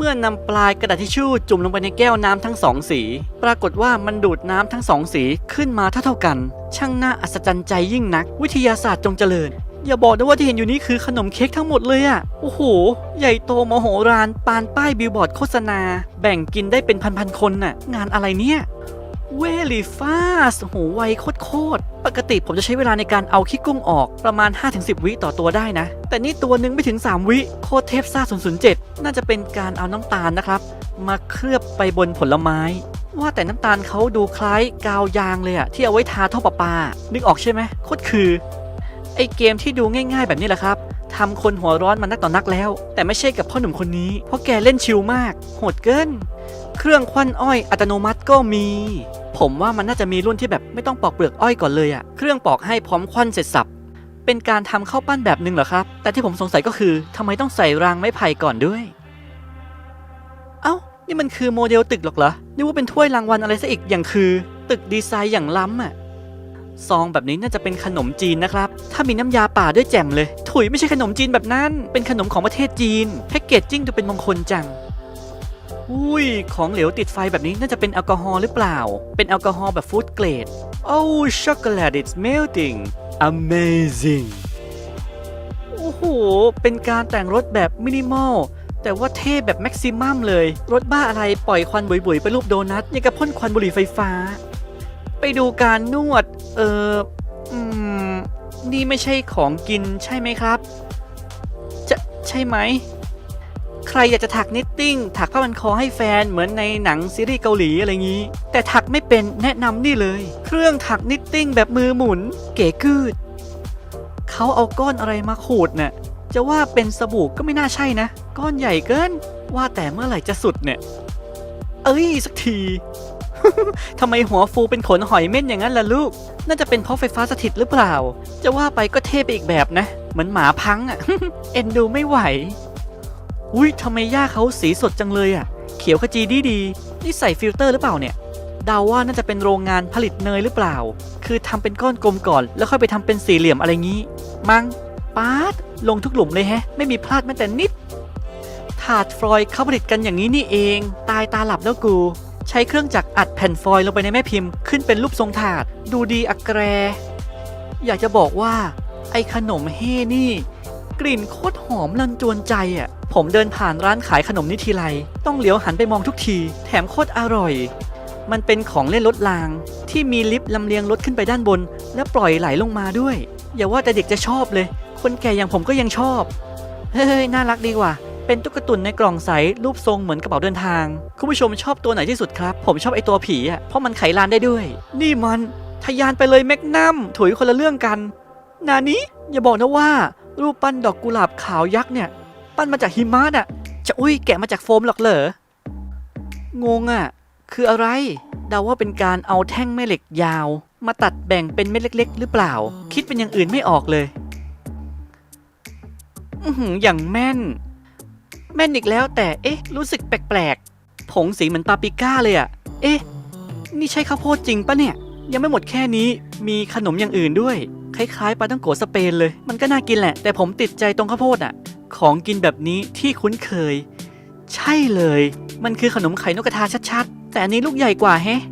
เมื่อนำปลายกระดาษทิชชู่จุ่มลงไปในแก้วน้ำทั้งสองสี ปรากฏว่ามันดูดน้ำทั้งสองสีขึ้นมาเท่าเท่ากัน ช่างน่าอัศจรรย์ใจยิ่งนัก วิทยาศาสตร์จงเจริญ อย่าบอกนะว่าที่เห็นอยู่นี้คือขนมเค้กทั้งหมดเลยอะโอ้โห ใหญ่โตมโหฬารปานป้ายบิลบอร์ดโฆษณา แบ่งกินได้เป็นพันๆคนน่ะ งานอะไรเนี่ย เวลี่ฟาสโหไวโคตรๆปกติผมจะใช้เวลาในการเอาขี้กุ้งออกประมาณ 5-10 วิต่อตัวได้นะ แต่นี่ตัวหนึ่งไม่ถึง 3 วิโคตรเทพซ่า007 น่าจะเป็นการเอาน้ำตาลนะครับ มาเคลือบไปบนผลไม้ ว่าแต่น้ำตาลเขาดูคล้ายกาวยางเลยอะที่เอาไว้ทาท่อประปา นึกออกใช่ไหมโคตรคือไอเกมที่ดูง่าย ๆ แบบนี้แหละครับ ทำคนหัวร้อนมานักต่อนักแล้ว แต่ไม่ใช่กับพ่อหนุ่มคนนี้ เพราะแกเล่นชิลมาก โหดเกิน เครื่องควันอ้อยอัตโนมัติก็มี ผมว่ามันน่าจะมีรุ่นที่แบบไม่ต้องปอกเปลือกอ้อยก่อนเลยอะเครื่องปอกให้พร้อมควันเสร็จสับ เป็นการทำข้าวปั้นแบบหนึ่งเหรอครับ แต่ที่ผมสงสัยก็คือทำไมต้องใส่รางไม้ไผ่ก่อนด้วย เอ้า นี่มันคือโมเดลตึกหรอกเหรอนึกว่าเป็นถ้วยรางวัลอะไรซะอีกอย่างคือ ตึกดีไซน์อย่างล้ำอะ ซองแบบนี้น่าจะเป็นขนมจีนนะครับ ถ้ามีน้ำยาป่าด้วยแจ่มเลย ถุยไม่ใช่ขนมจีนแบบนั้น เป็นขนมของประเทศจีน แพ็กเกจจิ้งดูเป็นมงคลจัง อุ้ย ของเหลวติดไฟแบบนี้น่าจะเป็นแอลกอฮอล์หรือเปล่า เป็นแอลกอฮอล์แบบฟู้ดเกรดโอ้ช็อกโกแลต it's melting amazing โอ้โห เป็นการแต่งรถแบบมินิมอลแต่ว่าเท่แบบแม็กซิมัมเลย รถบ้าอะไรปล่อยควันบุยๆ ไปรูปโดนัทยังกับพ่นควันบุหรี่ไฟฟ้า ไปดูการนวด เอออืม นี่ไม่ใช่ของกินใช่ไหมครับ จะใช่ไหม ใครอยากจะถักนิตติ้ง ถักผ้าพันคอให้แฟนเหมือนในหนังซีรีส์เกาหลีอะไรงี้ แต่ถักไม่เป็นแนะนำนี่เลย เครื่องถักนิตติ้งแบบมือหมุน เก๋กืด เขาเอาก้อนอะไรมาขูดเนี่ยจะว่าเป็นสบู่ก็ไม่น่าใช่นะ ก้อนใหญ่เกิน ว่าแต่เมื่อไหร่จะสุดเนี่ย เอ้ย สักที ทำไมหัวฟูเป็นขนหอยเม่นอย่างนั้นล่ะลูก น่าจะเป็นเพราะไฟฟ้าสถิตหรือเปล่า จะว่าไปก็เท่ไปอีกแบบนะ เหมือนหมาพังอะ่ะ เอ็นดูไม่ไหว อุ้ยทำไมหญ้าเขาสีสดจังเลยอะ่ะ เขียวขจีดีดี นี่ใส่ฟิลเตอร์หรือเปล่าเนี่ยดาว่าน่าจะเป็นโรงงานผลิตเนยหรือเปล่า คือทำเป็นก้อนกลมก่อน แล้วค่อยไปทำเป็นสี่เหลี่ยมอะไรงี้ มัง้งป๊าด ลงทุกหลุมเลยแฮะ ไม่มีพลาดแม้แต่นิด ถาดฟลอยด์เขาผลิตกันอย่างนี้นี่เอง ตายตาหลับแล้วกู ใช้เครื่องจักรอัดแผ่นฟอยล์ลงไปในแม่พิมพ์ขึ้นเป็นรูปทรงถาด ดูดีอักแกร อยากจะบอกว่า ไอ้ขนมเฮนี่ กลิ่นโคตรหอมลันจวนใจอะ ผมเดินผ่านร้านขายขนมนิทีไร ต้องเหลียวหันไปมองทุกที แถมโคตรอร่อย มันเป็นของเล่นรถราง ที่มีลิฟต์ลำเลียงรถขึ้นไปด้านบน แล้วปล่อยไหลลงมาด้วย อย่าว่าแต่เด็กจะชอบเลย คนแก่อย่างผมก็ยังชอบ เฮ้ยน่ารักดีว่ะ เป็นตุ๊กตุนในกล่องใสรูปทรงเหมือนกระเป๋าเดินทาง คุณผู้ชมชอบตัวไหนที่สุดครับ ผมชอบไอตัวผีอะเพราะมันไขลานได้ด้วย นี่มันทะยานไปเลยแมกนัมถุยคนละเรื่องกัน นานี้อย่าบอกนะว่า รูปปั้นดอกกุหลาบขาวยักษ์เนี่ย ปั้นมาจากหิมะน่ะ จะอุ้ยแกะมาจากโฟมหรอกเหรองงอะ คืออะไรเดาว่าเป็นการเอาแท่งแม่เหล็กยาว มาตัดแบ่งเป็นเม็ดเล็ก ๆ หรือเปล่า คิดเป็นอย่างอื่นไม่ออกเลยอือหืออย่างแม่น แม่นอีกแล้วแต่เอ๊ะ รู้สึกแปลกๆ ผงสีเหมือนปาปิก้าเลยอะเอ๊ะ นี่ใช่ข้าวโพดจริงปะเนี่ย ยังไม่หมดแค่นี้มีขนมอย่างอื่นด้วย คล้ายๆปลาต้องโกสเปนเลย มันก็น่ากินแหละ แต่ผมติดใจตรงข้าวโพดอะของกินแบบนี้ที่คุ้นเคย ใช่เลย มันคือขนมไข่นกกระทาชัดๆ แต่อันนี้ลูกใหญ่กว่าแฮะ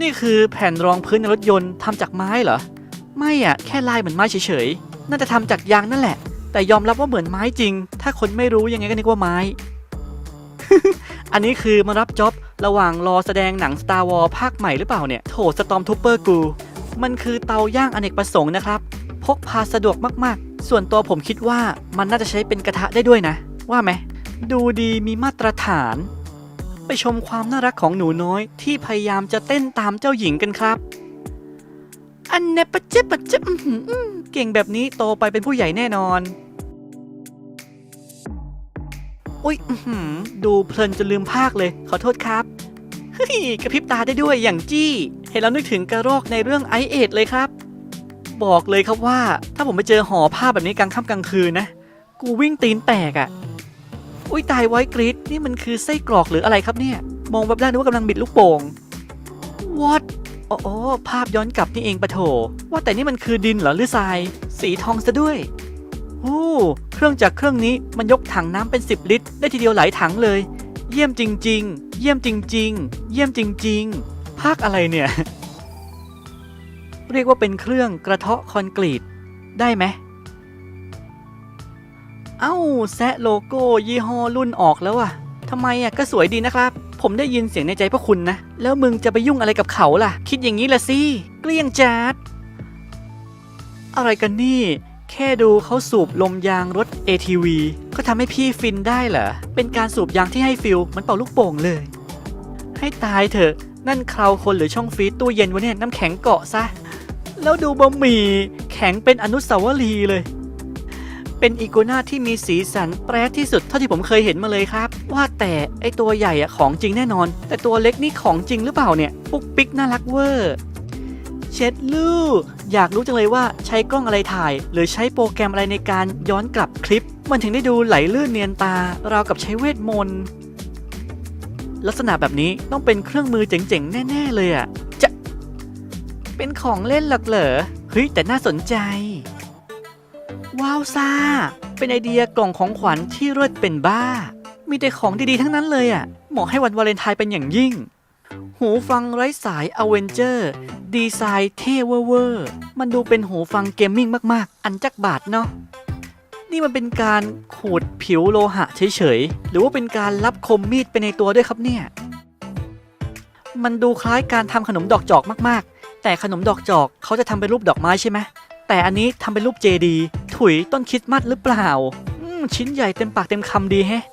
นี่คือแผ่นรองพื้นในรถยนต์ทำจากไม้เหรอ ไม่อะแค่ลายเหมือนไม้เฉยๆ น่าจะทำจากยางนั่นแหละ แต่ยอมรับว่าเหมือนไม้จริง ถ้าคนไม่รู้ยังไงก็นึกว่าไม้ อันนี้คือมารับจ็อบระหว่างรอแสดงหนัง Star Wars ภาคใหม่หรือเปล่าเนี่ย โถสตอมทูเปอร์กู มันคือเตาย่างอเนกประสงค์นะครับ พกพาสะดวกมากๆ ส่วนตัวผมคิดว่ามันน่าจะใช้เป็นกระทะได้ด้วยนะ ว่าไหม ดูดีมีมาตรฐาน ไปชมความน่ารักของหนูน้อยที่พยายามจะเต้นตามเจ้าหญิงกันครับ อันเนปะเจ็บปะเจ็บเก่งแบบนี้โตไปเป็นผู้ใหญ่แน่นอน อุ๊ยดูเพลินจนลืมภาคเลย ขอโทษครับเฮ้ยกระพริบตาได้ด้วยอย่างจี้ เห็นแล้วนึกถึงกระรอกในเรื่องไอเอดเลยครับ บอกเลยครับว่า ถ้าผมไปเจอหอผ้าแบบนี้กลางค่ำกลางคืนนะ กูวิ่งตีนแตกอะ่ะ อุ้ยตายไว้กรีดนี่มันคือไส้กรอกหรืออะไรครับเนี่ย มองแบบแรกนึกว่ากำลังบิดลูกโป่ง what อ๋ออภาพย้อนกลับนี่เองปะโถ ว่าแต่นี่มันคือดินเหรอหรือทราย สีทองซะด้วย โอ้เครื่องจากรเครื่องนี้มันยกถังน้ำเป็น 10 ลิตร ได้ทีเดียวหลายถังเลย เยี่ยมจริง ๆ เยี่ยมจริง ๆ เยี่ยมจริง ๆ ภาคอะไรเนี่ย เรียกว่าเป็นเครื่องกระเทาะคอนกรีต ได้ไหม เอ้า แซะโลโก้ยี่ห้อรุ่นออกแล้วอะทำไมอะก็สวยดีนะครับ ผมได้ยินเสียงในใจพวกคุณนะ แล้วมึงจะไปยุ่งอะไรกับเขาล่ะ คิดอย่างนี้ละสิ เกลี้ยงจัดอะไรกันนี่ แค่ดูเขาสูบลมยางรถ ATV ก็ทำให้พี่ฟินได้เหรอ เป็นการสูบยางที่ให้ฟิลเหมันเป่าลูกโป่งเลย ให้ตายเถอะ นั่นคราวคนหรือช่องฟรีซตู้เย็นวะเนี่ยน้ำแข็งเกาะซะ แล้วดูบะหมี่แข็งเป็นอนุสาวรีย์เลย เป็นอีโกนาที่มีสีสันแปรที่สุดเท่าที่ผมเคยเห็นมาเลยครับ ว่าแต่ไอตัวใหญ่อะของจริงแน่นอน แต่ตัวเล็กนี่ของจริงหรือเปล่าเนี่ย ปุ๊กปิ๊กน่ารักเวอร์ เช็ดลูก อยากรู้จังเลยว่าใช้กล้องอะไรถ่าย หรือใช้โปรแกรมอะไรในการย้อนกลับคลิป มันถึงได้ดูไหลลื่นเนียนตา ราวกับใช้เวทมนต์ลักษณะแบบนี้ต้องเป็นเครื่องมือเจ๋งๆ แน่ ๆ เลยอะจะ เป็นของเล่นหลักเหรอเฮ้ยแต่น่าสนใจ ว้าวซ่า เป็นไอเดียกล่องของขวัญที่รวดเป็นบ้า มีแต่ของดีๆทั้งนั้นเลยอะเหมาะให้วันวาเลนไทน์เป็นอย่างยิ่ง หูฟังไร้สาย a v e n g e r ดีไซน์เท่เวอร์มันดูเป็นหูฟังเกมมิ่งมาก ๆ อันจักบาทเนาะนี่มันเป็นการขูดผิวโลหะเฉย ๆ หรือว่าเป็นการรับคมมีดไปในตัวด้วยครับเนี่ย มันดูคล้ายการทำขนมดอกจอกมาก ๆ แต่ขนมดอกจอกเขาจะทำเป็นรูปดอกไม้ใช่ไหมแต่อันนี้ทำเป็นรูปเจดี ถุยต้นคริสต์มาสหรือเปล่าอืมชิ้นใหญ่เต็มปากเต็มคำดีแฮะ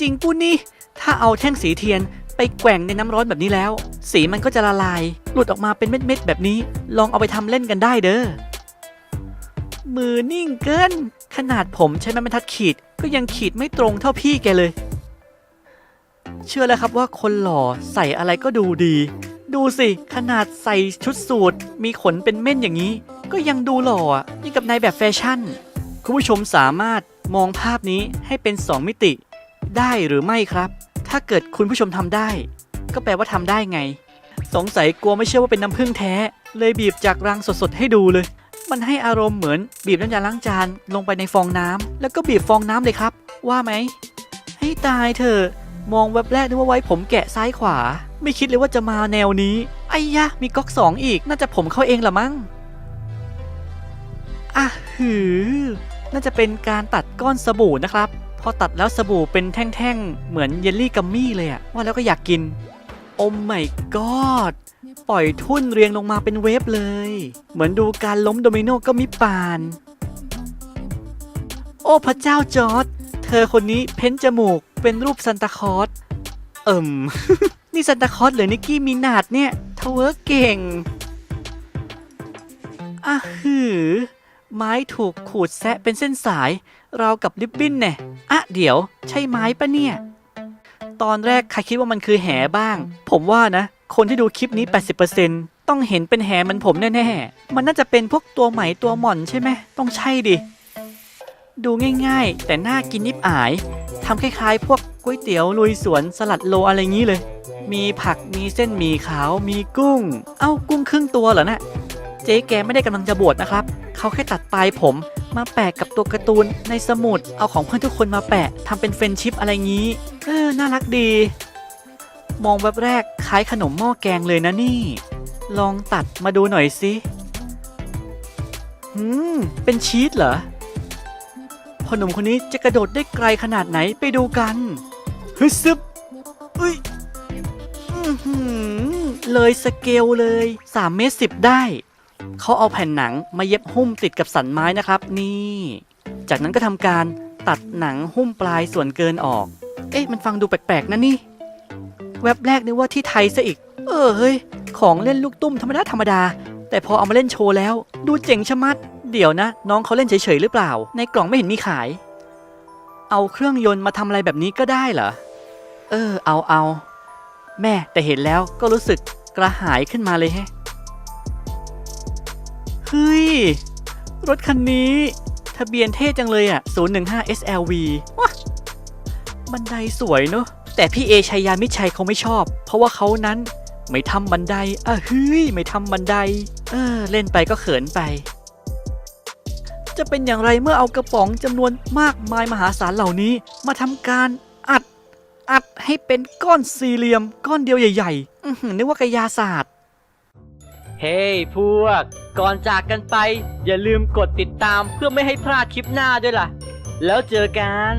จริงปุ้นี่ ถ้าเอาแท่งสีเทียนไปแกว่งในน้ำร้อนแบบนี้แล้ว สีมันก็จะละลาย หลุดออกมาเป็นเม็ดๆแบบนี้ ลองเอาไปทำเล่นกันได้เด้อ มือนิ่งเกิน ขนาดผมใช้ไม้บรรทัดขีดก็ยังขีดไม่ตรงเท่าพี่แกเลย เชื่อแล้วครับว่าคนหล่อใส่อะไรก็ดูดี ดูสิ ขนาดใส่ชุดสูทมีขนเป็นเม่นอย่างนี้ ก็ยังดูหล่อยิ่งกับนายแบบแฟชั่น คุณผู้ชมสามารถมองภาพนี้ให้เป็น 2 มิติ ได้หรือไม่ครับ ถ้าเกิดคุณผู้ชมทำได้ ก็แปลว่าทำได้ไง สงสัยกลัวไม่เชื่อว่าเป็นน้ำผึ้งแท้ เลยบีบจากรังสดๆให้ดูเลย มันให้อารมณ์เหมือนบีบน้ำยาล้างจานลงไปในฟองน้ำแล้วก็บีบฟองน้ำเลยครับ ว่าไหม ให้ตายเถอะมองแวบแรกนึกว่าไว้ผมแกะซ้ายขวา ไม่คิดเลยว่าจะมาแนวนี้ไอ้ยะมีก๊อกสองอีกน่าจะผมเข้าเองละมั้งอะหือ น่าจะเป็นการตัดก้อนสบู่นะครับ พอตัดแล้วสบู่เป็นแท่งๆ เหมือนเยลลี่กัมมี่เลยอะว่าแล้วก็อยากกิน โอ้ไม่กอดปล่อยทุ่นเรียงลงมาเป็นเวฟเลย เหมือนดูการล้มโดมิโนก็มิปาน โอ้พระเจ้าจอร์ดเธอคนนี้เพ้นจมูกเป็นรูปซันตาคอสเอิ่ม นี่ซันตาคอสหรือนิกกี้มินาดเนี่ยทเวอร์เก่งอะหือ ไม้ถูกขูดแซะเป็นเส้นสาย เรากับริบบิ้นแน่อะเดี๋ยว ใช่ไม้ปะเนี่ย ตอนแรกใครคิดว่ามันคือแหบ้าง ผมว่านะ คนที่ดูคลิปนี้ 80%ต้องเห็นเป็นแหเหมันผมแน่ๆ มันน่าจะเป็นพวกตัวไหมตัวหม่อนใช่ไหม ต้องใช่ดิ ดูง่ายๆ แต่น่ากินนิบอายทำคล้ายๆ พวกก๋วยเตี๋ยวลุยสวนสลัดโลอะไรงี้เลย มีผักมีเส้นหมี่ขาวมีกุ้ง เอ้ากุ้งครึ่งตัวเหรอนะ่ะเจ๊แกไม่ได้กำลังจะบวชนะครับ เขาแค่ตัดปลายผม มาแปะกับตัวการ์ตูนในสมุด เอาของเพื่อนทุกคนมาแปะทำเป็นเฟรนชิปอะไรงี้ เออ น่ารักดี มองแบบแรกคล้ายขนมหม้อแกงเลยนะนี่ ลองตัดมาดูหน่อยสิหืม เป็นชีสเหรอพอหนุ่มคนนี้จะกระโดดได้ไกลขนาดไหนไปดูกันฮึซึบอุ้ยอื้อหือเลยสเกลเลย 3 เมตรสิบได้ เขาเอาแผ่นหนังมาเย็บหุ้มติดกับสันไม้นะครับ นี่ จากนั้นก็ทำการตัดหนังหุ้มปลายส่วนเกินออก เอ๊ะมันฟังดูแปลกๆนะนี่ แว็บแรกนึกว่าที่ไทยซะอีก เออเฮ้ย ของเล่นลูกตุ้มธรรมดาธรรมดา แต่พอเอามาเล่นโชว์แล้ว ดูเจ๋งชะมัด เดี๋ยวนะ น้องเขาเล่นเฉยๆหรือเปล่า ในกล่องไม่เห็นมีขาย เอาเครื่องยนต์มาทำอะไรแบบนี้ก็ได้เหรอ เออ เอาเอา แม่แต่เห็นแล้วก็รู้สึกกระหายขึ้นมาเลยแฮะ เฮ้ย รถคันนี้ ทะเบียนเท่จังเลยอะ 015 SLV ว้าบันไดสวยเนอะ แต่พี่เอชัยยามิชัยเขาไม่ชอบ เพราะว่าเขานั้นไม่ทำบันไดอะเฮ้ย ไม่ทำบันได เออ เล่นไปก็เขินไป จะเป็นอย่างไรเมื่อเอากระป๋องจำนวนมากมายมหาศาลเหล่านี้ มาทำการอัด อัดให้เป็นก้อนสี่เหลี่ยม ก้อนเดียวใหญ่ๆอื้อหือนึกว่ากายาศาสตร์ เฮ้ยพวก ก่อนจากกันไป อย่าลืมกดติดตามเพื่อไม่ให้พลาดคลิปหน้าด้วยล่ะ แล้วเจอกัน